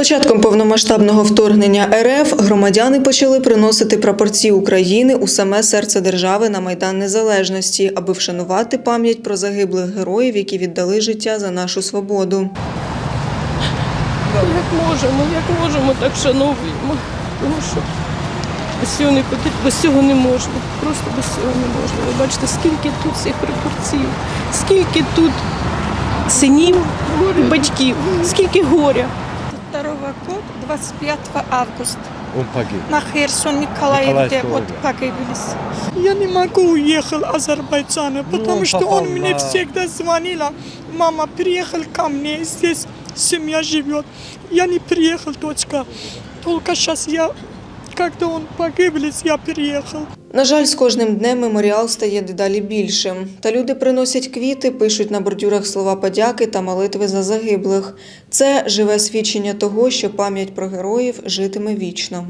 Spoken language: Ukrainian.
початком повномасштабного вторгнення РФ громадяни почали приносити прапорці України у саме серце держави на Майдан Незалежності, аби вшанувати пам'ять про загиблих героїв, які віддали життя за нашу свободу. Як можемо, як можемо, так шановуємо. Тому що без цього не потрібно, без цього не можна. Просто без цього не можна. Ви бачите, скільки тут цих прапорців, скільки тут синів батьків, скільки горя. 2 год, 25 августа. Он погиб. На Херсон, Николаеве, вот погибились. Я не могу уехать в Азербайджан, Ну, потому он что он он мне всегда звонила. Мама, приехал ко мне, здесь семья живет. Я не приехал, дочка. Только сейчас я, когда он погиблись, я приехал. На жаль, з кожним днем меморіал стає дедалі більшим. Та люди приносять квіти, пишуть на бордюрах слова подяки та молитви за загиблих. Це живе свідчення того, що пам'ять про героїв житиме вічно.